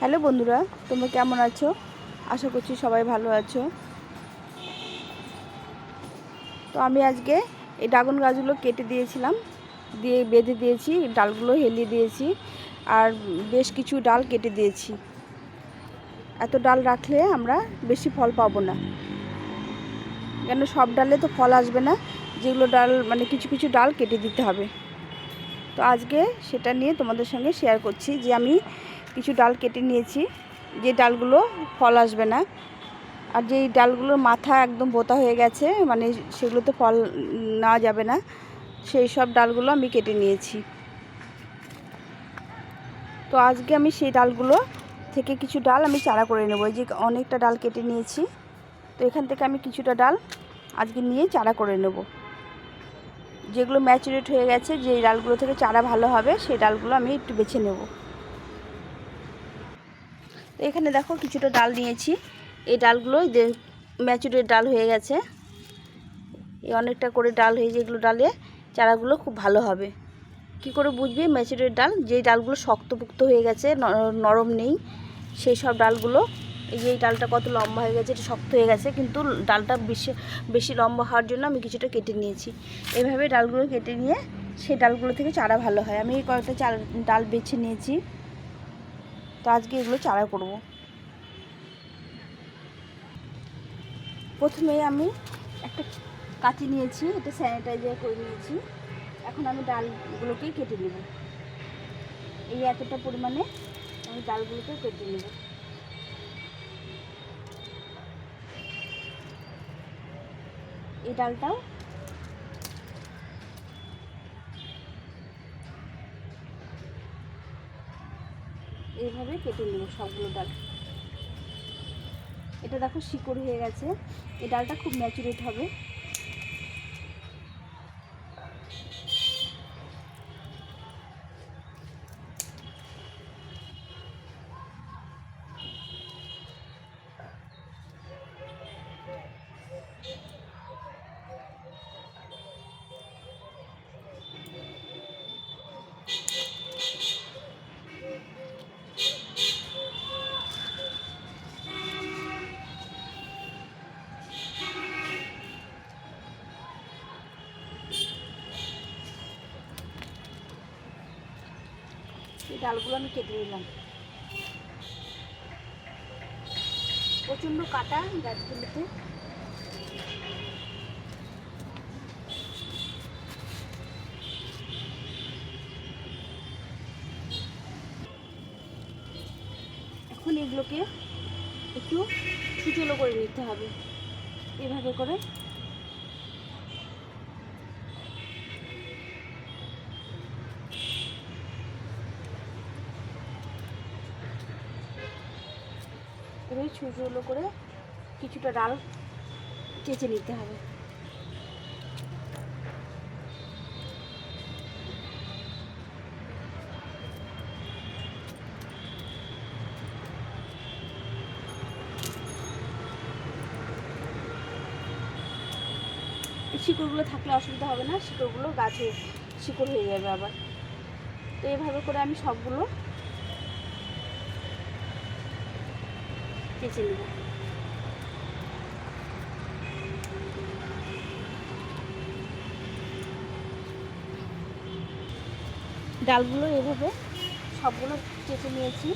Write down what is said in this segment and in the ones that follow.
Hello বন্ধুরা, তোমরা কেমন আছো? আশা করছি সবাই ভালো আছো। তো আমি আজকে এই ড্রাগন গাছগুলো কেটে দিয়েছিলাম, দিয়ে বেঁধে দিয়েছি, ডালগুলো হেলিয়ে দিয়েছি, আর বেশ কিছু ডাল কেটে দিয়েছি। এত ডাল রাখলে আমরা বেশি ফল পাবো না। কেন সব ডালে তো ফল আসবে না, যেগুলো ডাল মানে কিছু কিছু ডাল কেটে দিতে হবে। তো আজকে সেটা নিয়ে তোমাদের সঙ্গে শেয়ার করছি যে আমি কিছু ডাল কেটে নিয়েছি, যে ডালগুলো ফল আসবে না। আর যেই ডালগুলোর মাথা একদম বোতা হয়ে গেছে মানে সেগুলোতে ফল নেওয়া যাবে না, সেই সব ডালগুলো আমি কেটে নিয়েছি। তো আজকে আমি সেই ডালগুলো থেকে কিছু ডাল আমি চারা করে নেব যে অনেকটা ডাল কেটে নিয়েছি। তো এখান থেকে আমি কিছুটা ডাল আজকে নিয়ে চারা করে নেব। যেগুলো ম্যাচুরেট হয়ে গেছে যে ডালগুলো থেকে চারা ভালো হবে, সেই ডালগুলো আমি একটু বেছে নেব। তো এখানে দেখো কিছুটা ডাল নিয়েছি। এই ডালগুলো ম্যাচুরের ডাল হয়ে গেছে। এই অনেকটা করে ডাল হয়ে যেগুলো ডালে, চারাগুলো খুব ভালো হবে। কি করে বুঝবে ম্যাচুরের ডাল? যেই ডালগুলো শক্তপুক্ত হয়ে গেছে নরম নেই, সেই সব ডালগুলো, এই যে ডালটা কত লম্বা হয়ে গেছে, এটা শক্ত হয়ে গেছে, কিন্তু ডালটা বেশি বেশি লম্বা হওয়ার জন্য আমি কিছুটা কেটে নিয়েছি। এভাবে ডালগুলো কেটে নিয়ে, সেই ডালগুলো থেকে চারা ভালো হয়। আমি কয়েকটা চাল, ডাল বেছে নিয়েছি। তো আজকে এগুলো চারা করব। প্রথমে আমি একটা কাঁচি নিয়েছি, এটা স্যানিটাইজার করে নিয়েছি। এখন আমি ডালগুলোকে কেটে নেব। এই এতটা পরিমাণে আমি ডালগুলোকে কেটে নেব। এই ডালটাও এইভাবে কেটে নেব সবগুলো ডাল। এটা দেখো শিকড় হয়ে গেছে। এই ডালটা খুব ম্যাচুরেট হবে। ডালগুলো আমি কেটে নিলাম। প্রচণ্ড কাটা গাছগুলোতে। এখন এগুলোকে একটু ছুচলো করে নিতে হবে। এভাবে করে এভাবে ছোটো করে কিছুটা ডাল চেঁচে নিতে হবে। শিকড়গুলো থাকলে অসুবিধা হবে না, শিকড়গুলো গাছে শিকড় হয়ে যাবে আবার। তো এইভাবে করে আমি সবগুলো চেঁচে নেব ডালগুলো এভাবে সবগুলো চেঁচে নিয়েছি।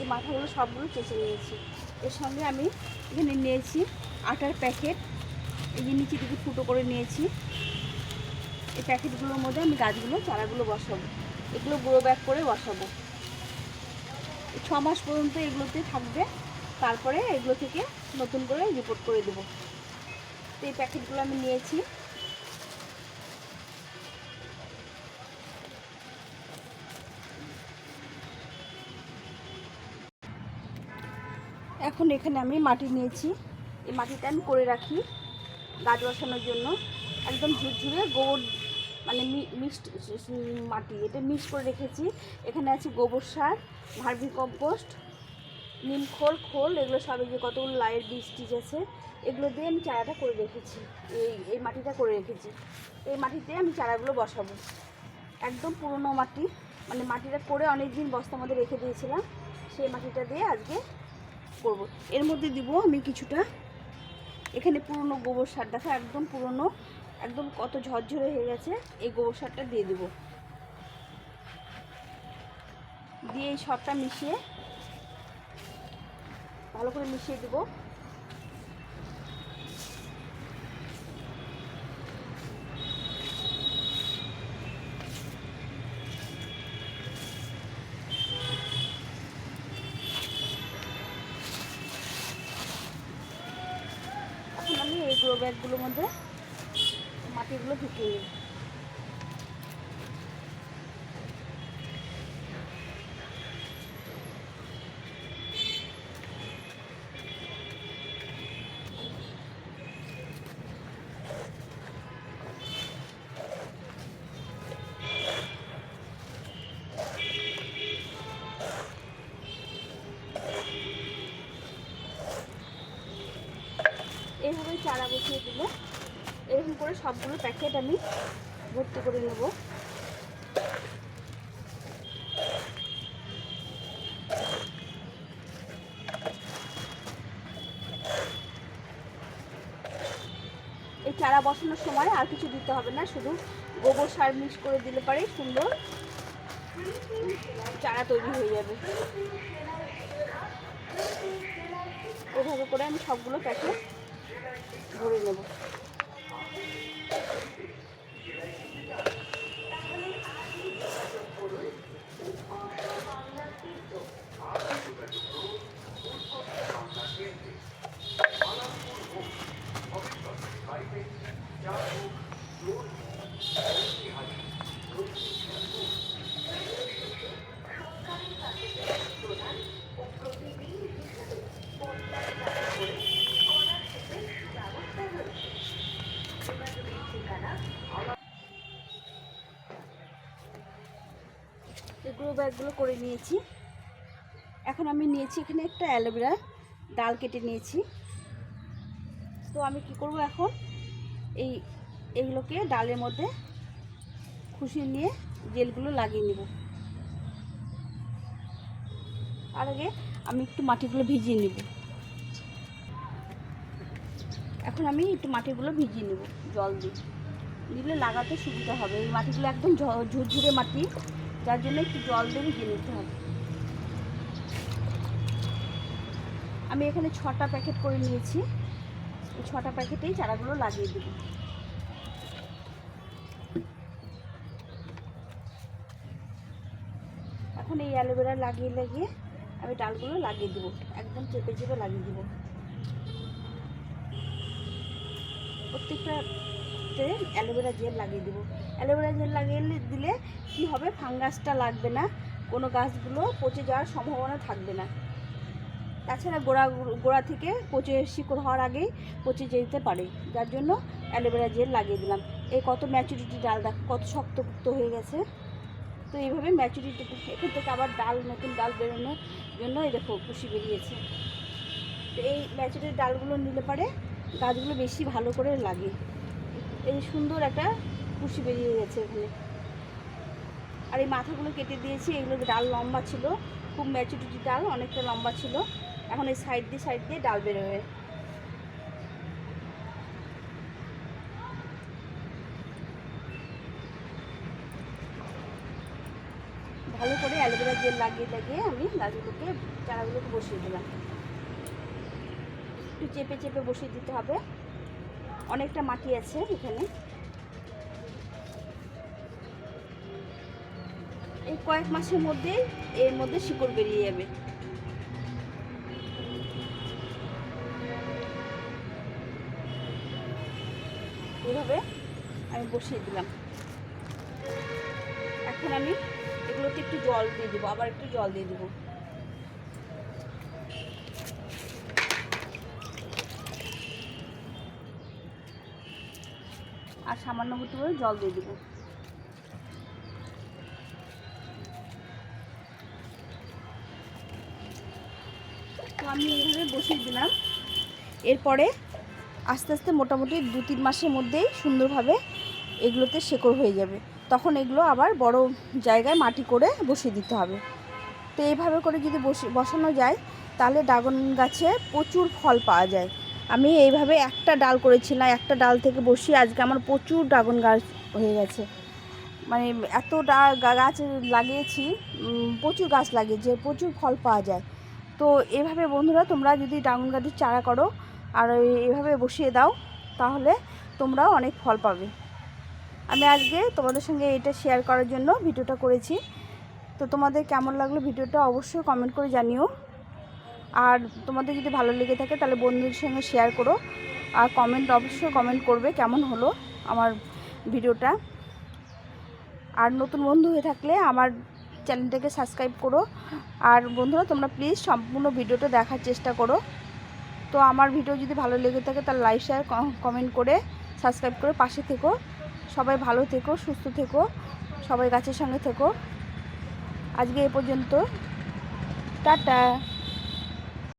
এই মাথাগুলো সবগুলো চেঁচে নিয়েছি। এর সঙ্গে আমি এখানে নিয়েছি আটার প্যাকেট। এই যে নিচে দিকে ফুটো করে নিয়েছি। এই প্যাকেটগুলোর মধ্যে আমি গাছগুলো, চারাগুলো বসাবো। এগুলো গুঁড়ো ব্যাগ করে বসাবো। ছ মাস পর্যন্ত এগুলোতে থাকবে। তারপরে এগুলো থেকে নতুন করে রিপোর্ট করে দেবো। তো এই প্যাকেটগুলো আমি নিয়েছি। এখন এখানে আমি মাটি নিয়েছি। এই মাটিটা আমি করে রাখি গাছ বসানোর জন্য। একদম ঝুরঝুরে গোবর মানে মিক্সড মাটি, এটা মিক্স করে রেখেছি। এখানে আছে গোবর সার, ভার্মি কম্পোস্ট, নিম খোল খোল, এগুলো সব যে কতগুলো লাইয়ের বীজ টিজ আছে, এগুলো দিয়ে আমি চারাটা করে রেখেছি। এই এই মাটিটা করে রেখেছি। এই মাটিতে আমি চারাগুলো বসাবো। একদম পুরনো মাটি মানে মাটিটা করে অনেক দিন বস্তার মধ্যে রেখে দিয়েছিলাম, সেই মাটিটা দিয়ে আজকে করব। এর মধ্যে দিব আমি কিছুটা, এখানে পুরনো গোবর সার, দেখো একদম পুরনো একদম কত ঝরঝরে হয়ে গেছে, এই গোবর সারটা দিয়ে দেবো। দিয়ে এই সবটা মিশিয়ে ভালো করে মিশিয়ে দেবো। এখন আমি এই গ্রো ব্যাগগুলোর মধ্যে মাটিগুলো ঢুকিয়ে সবগুলো প্যাকেট আমি ভর্তি করে নেব। এই চারা বসানোর সময় আর কিছু দিতে হবে না, শুধু গোবর সার মিক্স করে দিলে পারে সুন্দর চারা তৈরি হয়ে যাবে। এভাবে করে আমি সবগুলো প্যাকেট ভরে নেব। ব্যাগগুলো করে নিয়েছি। এখন আমি নিয়েছি এখানে একটা অ্যালোভেরা ডাল কেটে নিয়েছি। তো আমি কি করব এখন? এই, এইগুলোকে ডালের মধ্যে খুশি নিয়ে জেলগুলো লাগিয়ে নেব। আর আগে আমি একটু মাটিগুলো ভিজিয়ে নেব। এখন আমি একটু মাটিগুলো ভিজিয়ে নেব, জল দিয়ে। দিলে লাগাতে সুবিধা হবে। এই মাটিগুলো একদম ঝুরঝুরে মাটি। যার জন্য একটু জল দিয়ে ভিজিয়ে নিতে হবে। আমি এখানে ছটা প্যাকেট করে নিয়েছি। এই ছটা প্যাকেটেই চারাগুলো লাগিয়ে দেবো। এখন এই অ্যালোভেরা লাগিয়ে লাগিয়ে আমি ডালগুলো লাগিয়ে দেবো। একদম চেপে চেপে লাগিয়ে দেবো। প্রত্যেকটাতে অ্যালোভেরা জেল লাগিয়ে দেবো। অ্যালোভেরা জেল লাগিয়ে দিলে কি হবে? ফাঙ্গাসটা লাগবে না। কোনো গাছগুলো পচে যাওয়ার সম্ভাবনা থাকবে না। তাছাড়া গোড়া গোড়া থেকে পচে শিকড় হওয়ার আগেই পচে যেতে পারে। যার জন্য অ্যালোভেরা জেল লাগিয়ে দিলাম। এই কত ম্যাচুরিটি ডাল দেখ কত শক্তপুক্ত হয়ে গেছে। তো এইভাবে ম্যাচুরিটি এখান থেকে আবার ডাল, নতুন ডাল বেরোনোর জন্য এই দেখো কুশি বেরিয়েছে। তো এই ম্যাচুরিটি ডালগুলো নিলে পারে গাছগুলো বেশি ভালো করে লাগে। এই সুন্দর একটা কুশি বেরিয়ে গেছে এখানে আর এই মাথাগুলো কেটে দিয়েছি, এগুলো ডাল লম্বা ছিল, খুব ম্যাচুরিটি ডাল, অনেকটা লম্বা ছিল। এখন এই সাইড দিয়ে সাইড দিয়ে ডাল বেরোবে। ভালো করে অ্যালোভেরা জেল লাগিয়ে লাগিয়ে আমি গাছগুলোকে, চারাগুলোকে বসিয়ে দিলাম। একটু চেপে চেপে বসিয়ে দিতে হবে। অনেকটা মাটি আছে এখানে। এই কয়েক মাসের মধ্যে এর মধ্যে শিকড় বেরিয়ে যাবে। এইভাবে আমি বসিয়ে দিলাম। এখন আমি এগুলোতে একটু জল দিয়ে দেবো, আবার একটু জল দিয়ে দেবো। আর সামান্য মতো জল দিয়ে দেবো। আমি এইভাবে বসিয়ে দিলাম। এরপরে আস্তে আস্তে মোটামুটি দু তিন মাসের মধ্যেই সুন্দরভাবে এগুলোতে শেকড় হয়ে যাবে। তখন এগুলো আবার বড় জায়গায় মাটি করে বসিয়ে দিতে হবে। তো এইভাবে করে যদি বসে, বসানো যায়, তাহলে ড্রাগন গাছে প্রচুর ফল পাওয়া যায়। আমি এইভাবে একটা ডাল করেছিলাম একটা ডাল থেকে বসিয়ে আজকে আমার প্রচুর ড্রাগন গাছ হয়ে গেছে। মানে এত গাছ লাগিয়েছি প্রচুর গাছ লাগিয়েছে, প্রচুর ফল পাওয়া যায়। তো এভাবে বন্ধুরা তোমরা যদি ড্রাগন গাছের চারা করো আর এভাবে বসিয়ে দাও, তাহলে তোমরাও অনেক ফল পাবে। আমি আজকে তোমাদের সঙ্গে এটা শেয়ার করার জন্য ভিডিওটা করেছি। তো তোমাদের কেমন লাগল ভিডিওটা অবশ্যই কমেন্ট করে জানিও। আর তোমাদের যদি ভালো লেগে থাকে, তাহলে বন্ধুদের সঙ্গে শেয়ার করো। আর কমেন্ট অবশ্যই কমেন্ট করবে কেমন হলো আমার ভিডিওটা। আর নতুন বন্ধু হয়ে থাকলে আমার চ্যানেলটাকে সাবস্ক্রাইব করো। আর বন্ধুরা, তোমরা প্লিজ সম্পূর্ণ ভিডিওটা দেখার চেষ্টা করো। তো আমার ভিডিও যদি ভালো লেগে থাকে, তাহলে লাইক শেয়ার কমেন্ট করে সাবস্ক্রাইব করে পাশে থেকো। সবাই ভালো থেকো, সুস্থ থেকো, সবাই গাছের সঙ্গে থেকো। আজকে এ পর্যন্ত। টাটা।